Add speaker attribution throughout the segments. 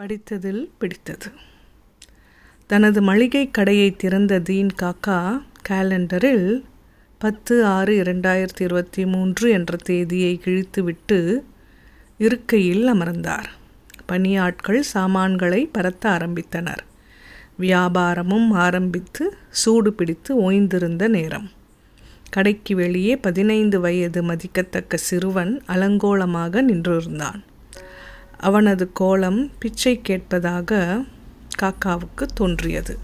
Speaker 1: படித்ததில் பிடித்தது. தனது மளிகை கடையை திறந்த தீன் காக்கா கேலண்டரில் பத்து ஆறு இரண்டாயிரத்தி இருபத்தி மூன்று என்ற தேதியை கிழித்துவிட்டு இருக்கையில் அமர்ந்தார். பணியாட்கள் சாமான்களை பரத்த ஆரம்பித்தனர். வியாபாரமும் ஆரம்பித்து சூடு பிடித்து ஓய்ந்திருந்த நேரம். கடைக்கு வெளியே பதினைந்து வயது மதிக்கத்தக்க சிறுவன் அலங்கோலமாக நின்றிருந்தான். அவனது கோலம் பிச்சை கேட்பதாக காக்காவுக்கு தோன்றியது.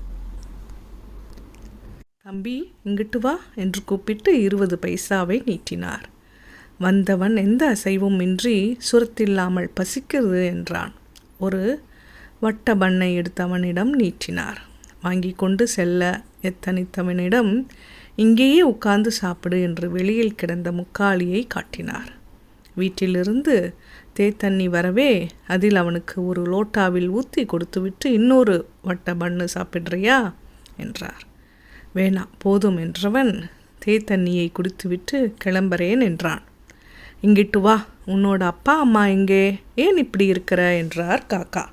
Speaker 1: தம்பி இங்கிட்டு வா என்று கூப்பிட்டு இருபது பைசாவை நீட்டினார். வந்தவன் எந்த அசைவும் இன்றி சுரத்தில்லாமல் பசிக்கிறது என்றான். ஒரு வட்ட பண்ணை எடுத்தவனிடம் நீட்டினார். வாங்கி கொண்டு செல்ல எத்தனித்தவனிடம் இங்கேயே உட்கார்ந்து சாப்பிடு என்று வெளியில் கிடந்த முக்காலியை காட்டினார். வீட்டிலிருந்து தேத்தண்ணி வரவே அதில் அவனுக்கு ஒரு லோட்டாவில் ஊற்றி கொடுத்துவிட்டு இன்னொரு வட்ட பண்ணு சாப்பிட்றியா? என்றார். வேணாம் போதும் என்றவன் தேத்தண்ணியை குடித்துவிட்டு கிளம்புறேன் என்றான். இங்கிட்டு வா உன்னோட அப்பா அம்மா எங்கே? ஏன் இப்படி இருக்கிற? என்றார் காக்கா.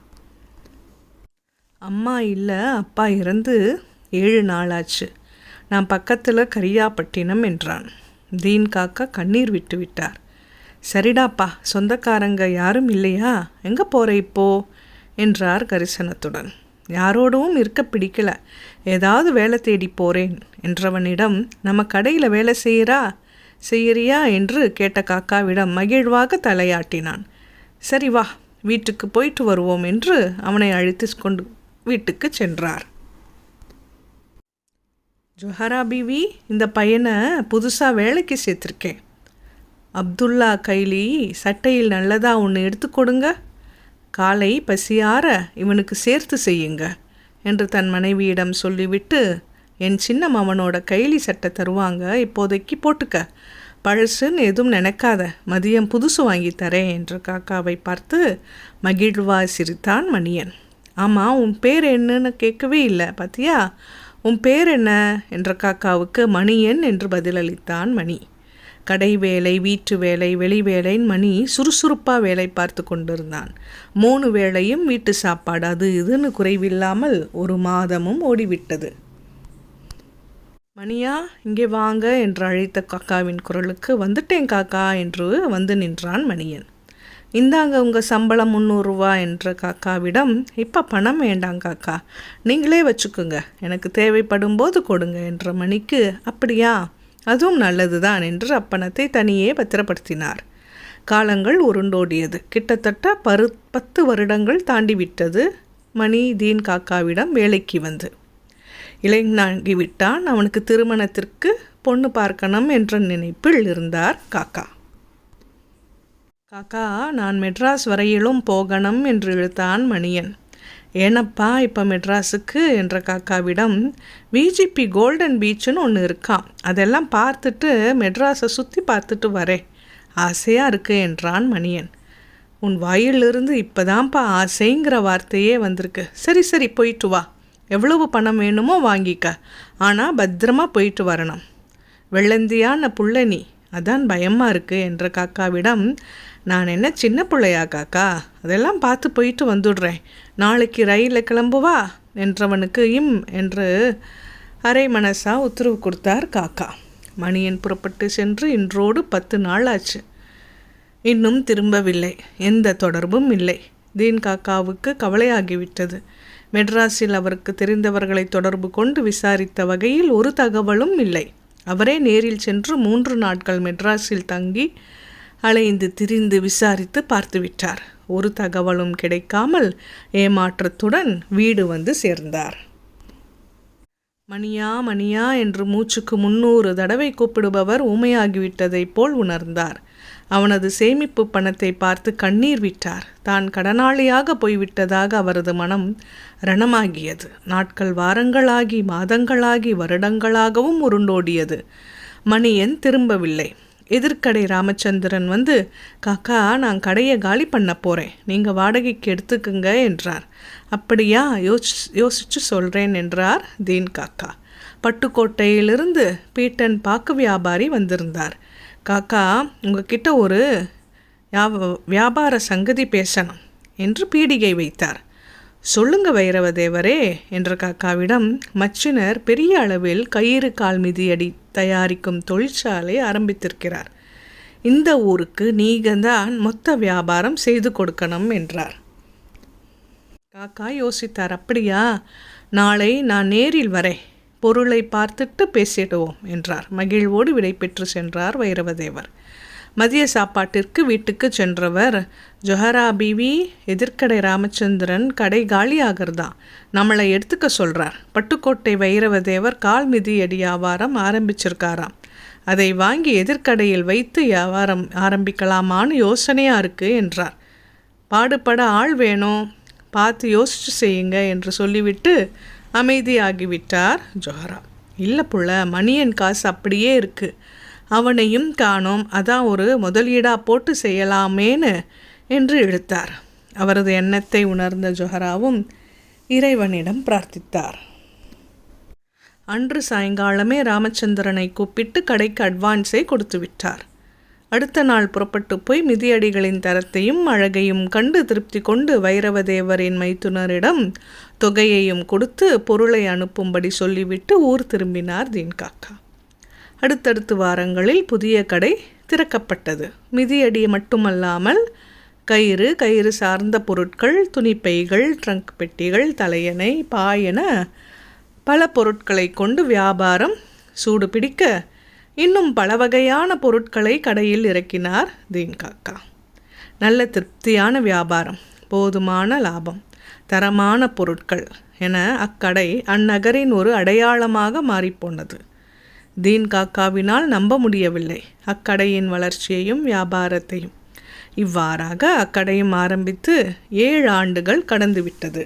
Speaker 1: அம்மா இல்லை அப்பா இறந்து ஏழு நாளாச்சு. நான் பக்கத்தில் கரியாப்பட்டினம் என்றான். தீன் காக்கா கண்ணீர் விட்டு விட்டார். சரிடாப்பா சொந்தக்காரங்க யாரும் இல்லையா? எங்கே போகிற இப்போ? என்றார் கரிசனத்துடன். யாரோடவும் இருக்க பிடிக்கல. ஏதாவது வேலை தேடி போகிறேன் என்றவனிடம் நம்ம கடையில் வேலை செய்கிறா செய்யறியா? என்று கேட்ட காக்காவிடம் மகிழ்வாக தலையாட்டினான். சரி வா வீட்டுக்கு போயிட்டு வருவோம் என்று அவனை அழைத்து கொண்டு வீட்டுக்கு சென்றார். ஜொஹரா பிவி இந்த பையனை புதுசாக வேலைக்கு சேர்த்துருக்கேன். அப்துல்லா கைலி சட்டையில் நல்லதா ஒன்று எடுத்து கொடுங்க. காலை பசியார இவனுக்கு சேர்த்து செய்யுங்க என்று தன் மனைவியிடம் சொல்லிவிட்டு என் சின்ன மாமனோட கைலி சட்டை தருவாங்க இப்போதைக்கு போட்டுக்க. பழசுன்னு எதுவும் நினைக்காத மதியம் புதுசு வாங்கி தரேன் என்று காக்காவை பார்த்து மகிழ்வா சிரித்தான் மணியன். ஆமாம் உன் பேர் என்னன்னு கேட்கவே இல்லை பாத்தியா? உன் பேர் என்ன? என்ற காக்காவுக்கு மணியன் என்று பதிலளித்தான் மணி. கடை வேலை வீட்டு வேலை வெளி வேலைன்னு மணி சுறுசுறுப்பாக வேலை பார்த்து கொண்டிருந்தான். மூணு வேளையும் வீட்டு சாப்பாடு அது இதுன்னு குறைவில்லாமல் ஒரு மாதமும் ஓடிவிட்டது. மணியா இங்கே வாங்க என்று அழைத்த காக்காவின் குரலுக்கு வந்துட்டேன் காக்கா என்று வந்து நின்றான் மணியன். இந்தாங்க உங்கள் சம்பளம் முந்நூறுரூவா என்ற காக்காவிடம் இப்போ பணம் வேண்டாம் காக்கா நீங்களே வச்சுக்கோங்க எனக்கு தேவைப்படும் போது கொடுங்க என்ற மணிக்கு அப்படியா அதுவும் நல்லதுதான் என்று அப்பணத்தை தனியே பத்திரப்படுத்தினார். காலங்கள் உருண்டோடியது. கிட்டத்தட்ட பரு பத்து வருடங்கள் தாண்டிவிட்டது மணி தீன் காக்காவிடம் வேலைக்கு வந்து. இளைஞனாகி விட்டான் அவனுக்கு திருமணத்திற்கு பொண்ணு பார்க்கணும் என்ற நினைப்பில் இருந்தார் காக்கா. காக்கா நான் மெட்ராஸ் வரையிலும் போகணும் என்று இழுத்தான் மணியன். ஏனப்பா இப்போ மெட்ராஸுக்கு? என்ற காக்காவிடம் விஜிபி கோல்டன் பீச்சுன்னு ஒன்று இருக்கான் அதெல்லாம் பார்த்துட்டு மெட்ராஸை சுற்றி பார்த்துட்டு வரேன். ஆசையாக இருக்கு என்றான் மணியன். உன் வாயிலிருந்து இப்போதான்ப்பா ஆசைங்கிற வார்த்தையே வந்திருக்கு. சரி சரி போயிட்டு வா. எவ்வளவு பணம் வேணுமோ வாங்கிக்க. ஆனால் பத்திரமா போயிட்டு வரணும். வெள்ளந்தியான புள்ள நீ. அதான் பயமாக இருக்குது என்ற காக்காவிடம் நான் என்ன சின்ன பிள்ளையா காக்கா? அதெல்லாம் பார்த்து போயிட்டு வந்துடுறேன். நாளைக்கு ரயிலில் கிளம்புவா? என்றவனுக்கு இம் என்று அரை மனசா உத்தரவு கொடுத்தார் காக்கா. மணியன் புறப்பட்டு சென்று இன்றோடு பத்து நாள் ஆச்சு இன்னும் திரும்பவில்லை. எந்த தொடர்பும் இல்லை. தீன் காக்காவுக்கு கவலையாகிவிட்டது. மெட்ராஸில் அவருக்கு தெரிந்தவர்களை தொடர்பு கொண்டு விசாரித்த வகையில் ஒரு தகவலும் இல்லை. அவரே நேரில் சென்று மூன்று நாட்கள் மெட்ராஸில் தங்கி அலைந்து திரிந்து விசாரித்து பார்த்துவிட்டார். ஒரு தகவலும் கிடைக்காமல் ஏமாற்றத்துடன் வீடு வந்து சேர்ந்தார். மணியா மணியா என்று மூச்சுக்கு முன்னூறு தடவை கூப்பிடுபவர் ஊமையாகிவிட்டதைப் போல் உணர்ந்தார். அவனது சேமிப்பு பணத்தை பார்த்து கண்ணீர் விட்டார். தான் கடனாளியாக போய்விட்டதாக அவரது மனம் ரணமாகியது. நாட்கள் வாரங்களாகி மாதங்களாகி வருடங்களாகவும் உருண்டோடியது. மணியன் திரும்பவில்லை. எதிர்க்கடை ராமச்சந்திரன் வந்து காக்கா நான் கடையை காலி பண்ண போகிறேன் நீங்கள் வாடகைக்கு எடுத்துக்குங்க என்றார். அப்படியா? யோசி யோசிச்சு சொல்கிறேன் என்றார் தீன் காக்கா. பட்டுக்கோட்டையிலிருந்து பீட்டன் பாக்கு வியாபாரி வந்திருந்தார். காக்கா உங்ககிட்ட ஒரு வியாபார சங்கதி பேசணும் என்று பீடிகை வைத்தார். சொல்லுங்க வைரவதேவரே என்ற காக்காவிடம் மச்சினர் பெரிய அளவில் கயிறு கால் மிதியடி தயாரிக்கும் தொழிற்சாலை ஆரம்பித்திருக்கிறார். இந்த ஊருக்கு நீங்கள்தான் மொத்த வியாபாரம் செய்து கொடுக்கணும் என்றார். காக்கா யோசித்தார் அப்படியா? நாளை நான் நேரில் வரேன் பொருளை பார்த்துட்டு பேசிடுவோம் என்றார். மகிழ்வோடு விடை பெற்று சென்றார் வைரவதேவர். மதிய சாப்பாட்டிற்கு வீட்டுக்கு சென்றவர். ஜொஹரா பிவி எதிர்க்கடை ராமச்சந்திரன் கடை காலியாகிறதா? நம்மளை எடுத்துக்க சொல்கிறார் பட்டுக்கோட்டை வைரவதேவர் கால் மிதி அடி வியாபாரம் ஆரம்பிச்சிருக்காராம். அதை வாங்கி எதிர்க்கடையில் வைத்து வியாபாரம் ஆரம்பிக்கலாமான்னு யோசனையாக இருக்குது என்றார். பாடுபட ஆள் வேணும் பார்த்து யோசிச்சு செய்யுங்க என்று சொல்லிவிட்டு அமைதியாகிவிட்டார் ஜொஹரா. இல்லை புள்ள மணியன் காசு அப்படியே இருக்குது அவனையும் காணோம். அதான் ஒரு முதலீடாக போட்டு செய்யலாமேன்னு என்று இழுத்தார். அவரது எண்ணத்தை உணர்ந்த ஜொஹராவும் இறைவனிடம் பிரார்த்தித்தார். அன்று சாயங்காலமே ராமச்சந்திரனை கூப்பிட்டு கடைக்கு அட்வான்ஸை கொடுத்து விட்டார் அடுத்த நாள் புறப்பட்டு போய் மிதியடிகளின் தரத்தையும் அழகையும் கண்டு திருப்தி கொண்டு வைரவதேவரின் மைத்துனரிடம் தொகையையும் கொடுத்து பொருளை அனுப்பும்படி சொல்லிவிட்டு ஊர் திரும்பினார் தீன்காக்கா. அடுத்தடுத்து வாரங்களில் புதிய கடை திறக்கப்பட்டது. மிதியடி மட்டுமல்லாமல் கயிறு கயிறு சார்ந்த பொருட்கள் துணிப்பைகள் ட்ரங்க் பெட்டிகள் தலையணை பாயென பல பொருட்களை கொண்டு வியாபாரம் சூடு பிடிக்க இன்னும் பல வகையான பொருட்களை கடையில் இறக்கினார் தீன்காக்கா. நல்ல திருப்தியான வியாபாரம் போதுமான லாபம் தரமான பொருட்கள் என அக்கடை அந்நகரின் ஒரு அடையாளமாக மாறிப்போனது. தீன் காக்காவினால் நம்ப முடியவில்லை. அக்கடையின் வளர்ச்சியையும் வியாபாரத்தையும். இவ்வாறாக அக்கடையும் ஆரம்பித்து ஏழு ஆண்டுகள் கடந்துவிட்டது.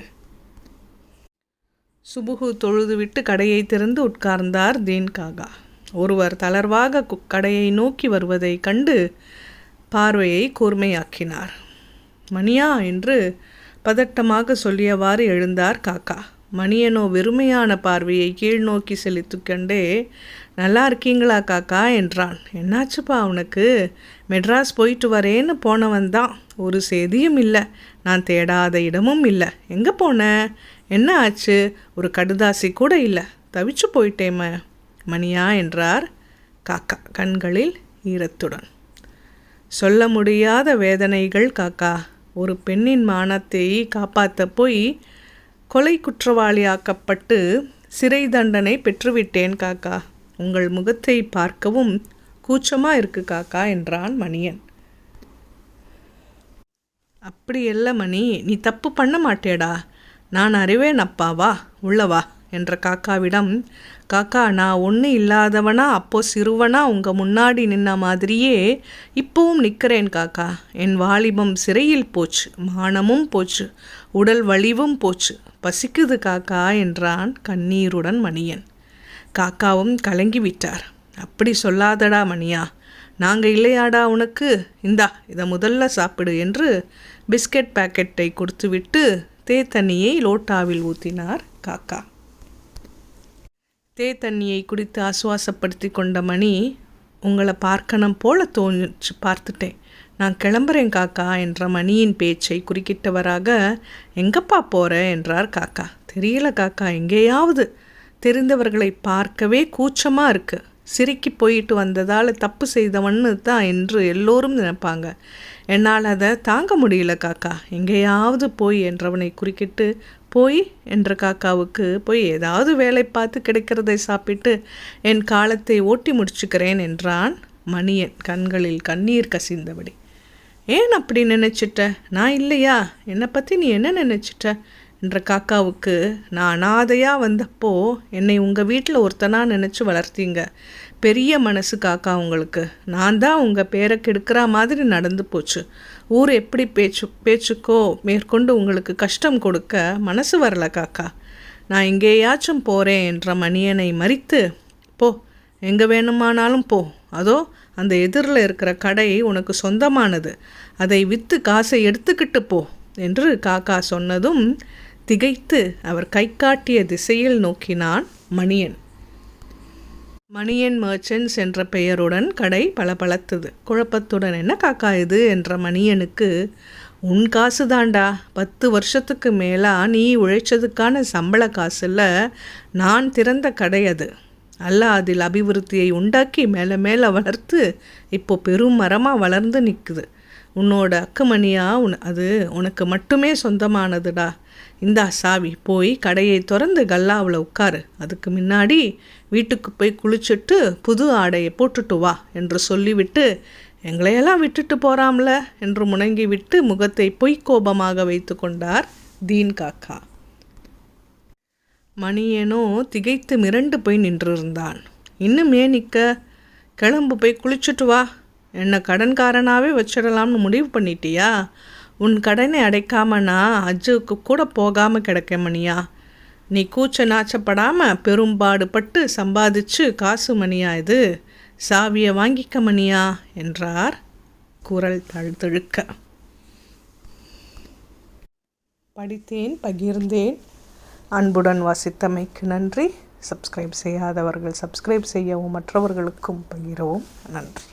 Speaker 1: சுபுகு தொழுதுவிட்டு கடையை திறந்து உட்கார்ந்தார் தீன் காகா. ஒருவர் தளர்வாக கடையை நோக்கி வருவதை கண்டு பார்வையை கூர்மையாக்கினார். மணியா என்று பதட்டமாக சொல்லியவாறு எழுந்தார் காக்கா மணியனோ வெறுமையான பார்வையை கீழ் நோக்கி செலுத்து கண்டே நல்லா இருக்கீங்களா காக்கா? என்றான். என்னாச்சுப்பா அவனுக்கு மெட்ராஸ் போயிட்டு வரேன்னு போனவன் தான். ஒரு செய்தியும் இல்லை. நான் தேடாத இடமும் இல்லை. எங்கே போன? என்ன ஆச்சு? ஒரு கடுதாசி கூட இல்லை. தவிச்சு போயிட்டேம. மணியா? என்றார் காக்கா கண்களில் ஈரத்துடன். சொல்ல முடியாத வேதனைகள் காக்கா. ஒரு பெண்ணின் மானத்தை காப்பாற்ற போய் கொலை குற்றவாளியாக்கப்பட்டு சிறை தண்டனை பெற்றுவிட்டேன் காக்கா. உங்கள் முகத்தை பார்க்கவும் கூச்சமாக இருக்கு காக்கா என்றான் மணியன். அப்படி இல்லை மணி நீ தப்பு பண்ண மாட்டேடா. நான் அறிவேன் அப்பாவா உள்ளவா? என்ற காக்காவிடம் காக்கா நான் ஒன்று இல்லாதவனா அப்போ சிறுவனா உங்கள் முன்னாடி நின்ன மாதிரியே இப்போவும் நிற்கிறேன் காக்கா. என் வாலிபம் சிறையில் போச்சு மானமும் போச்சு உடல் வலிவும் போச்சு. பசிக்குது காக்கா என்றான் கண்ணீருடன் மணியன். காக்காவும் கலங்கி விட்டார். அப்படி சொல்லாதடா மணியா நாங்கள் இல்லையாடா உனக்கு? இந்தா இதை முதல்ல சாப்பிடு என்று பிஸ்கட் பாக்கெட்டை கொடுத்துவிட்டு தேத்தண்ணியை லோட்டாவில் ஊற்றினார் காக்கா. தே தண்ணியை குடித்து ஆசுவாசப்படுத்தி கொண்ட மணி உங்களை பார்க்கணும் போல தோணுச்சு பார்த்துட்டேன். நான் கிளம்புறேன் காக்கா என்ற மணியின் பேச்சை குறுக்கிட்டவராக எங்கப்பா போகிற என்றார் காக்கா. தெரியல காக்கா. எங்கேயாவது. தெரிந்தவர்களை பார்க்கவே கூச்சமாக இருக்குது சிரிக்கி போயிட்டு வந்ததால் தப்பு செய்தவன்னு தான் என்று எல்லோரும் நினைப்பாங்க. என்னால் அதை தாங்க முடியல காக்கா. எங்கேயாவது போய் என்றவனை குறுக்கிட்டு போய் என்ற காக்காவுக்கு போய் ஏதாவது வேலை பார்த்து கிடைக்கிறதை சாப்பிட்டு என் காலத்தை ஓட்டி முடிச்சுக்கிறேன் என்றான் மணியன் கண்களில் கண்ணீர் கசிந்தபடி. ஏன் அப்படி நினச்சிட்ட? நான் இல்லையா? என்னை பற்றி நீ என்ன நினச்சிட்ட? என்ற காக்காவுக்கு நான் அனாதையாக வந்தப்போ என்னை உங்கள் வீட்டில் ஒருத்தனாக நினச்சி வளர்த்தீங்க. பெரிய மனசு காக்கா உங்களுக்கு. நான் தான் உங்கள் பேரை கெடுக்கிற மாதிரி நடந்து போச்சு. ஊர் எப்படி பேச்சு பேச்சுக்கோ மேற்கொண்டு உங்களுக்கு கஷ்டம் கொடுக்க மனசு வரல காக்கா. நான் எங்கேயாச்சும் போகிறேன் என்ற மணியனை மறித்து போ எங்கே வேணுமானாலும் போ. அதோ அந்த எதிரில் இருக்கிற கடை உனக்கு சொந்தமானது. அதை விற்று காசை எடுத்துக்கிட்டு போ என்று காக்கா சொன்னதும் திகைத்து அவர் கை காட்டிய திசையில் நோக்கினான் மணியன். மணியன் மர்ச்சன்ட்ஸ் என்ற பெயருடன் கடை பளபளத்தது. குழப்பத்துடன் என்ன காக்கா இது? என்ற மணியனுக்கு உன் காசு தாண்டா. பத்து வருஷத்துக்கு மேலா நீ உழைச்சதுக்கான சம்பள காசில் நான் திறந்த கடை அது. அல்ல அதில் அபிவிருத்தியை உண்டாக்கி மேலே மேலே வளர்த்து இப்போ பெரும் மரமாக வளர்ந்து நிற்குது உன்னோட அக்குமணியா உன் அது உனக்கு மட்டுமே சொந்தமானதுடா. இந்தா சாவி போய் கடையை திறந்து கல்லாவில் உட்காரு. அதுக்கு முன்னாடி வீட்டுக்கு போய் குளிச்சுட்டு புது ஆடையை போட்டுட்டு வா என்று சொல்லிவிட்டு எங்களையெல்லாம் விட்டுட்டு போறாம்ல என்று முணங்கி விட்டு முகத்தை பொய்க்கோபமாக வைத்து கொண்டார் தீன் காக்கா. மணியனோ திகைத்து மிரண்டு போய் நின்றிருந்தான். இன்னுமே நிற்க கிளம்பு போய் குளிச்சுட்டு வா. என்னை கடன்காரனாகவே வச்சிடலாம்னு முடிவு பண்ணிட்டியா? உன் கடனை அடைக்காம நான் அஜுவுக்கு கூட போகாமல் கிடக்க மணியா. நீ கூச்ச நாச்சப்படாமல் பெரும்பாடுபட்டு சம்பாதிச்சு காசு மணியா இது? சாவியை வாங்கிக்க மணியா? என்றார் குரல் தழுத்தழுக்க படித்தேன் பகிர்ந்தேன். அன்புடன் வாசித்தமைக்கு நன்றி. சப்ஸ்கிரைப் செய்யாதவர்கள் சப்ஸ்கிரைப் செய்யவும் மற்றவர்களுக்கும் பகிரவும். நன்றி.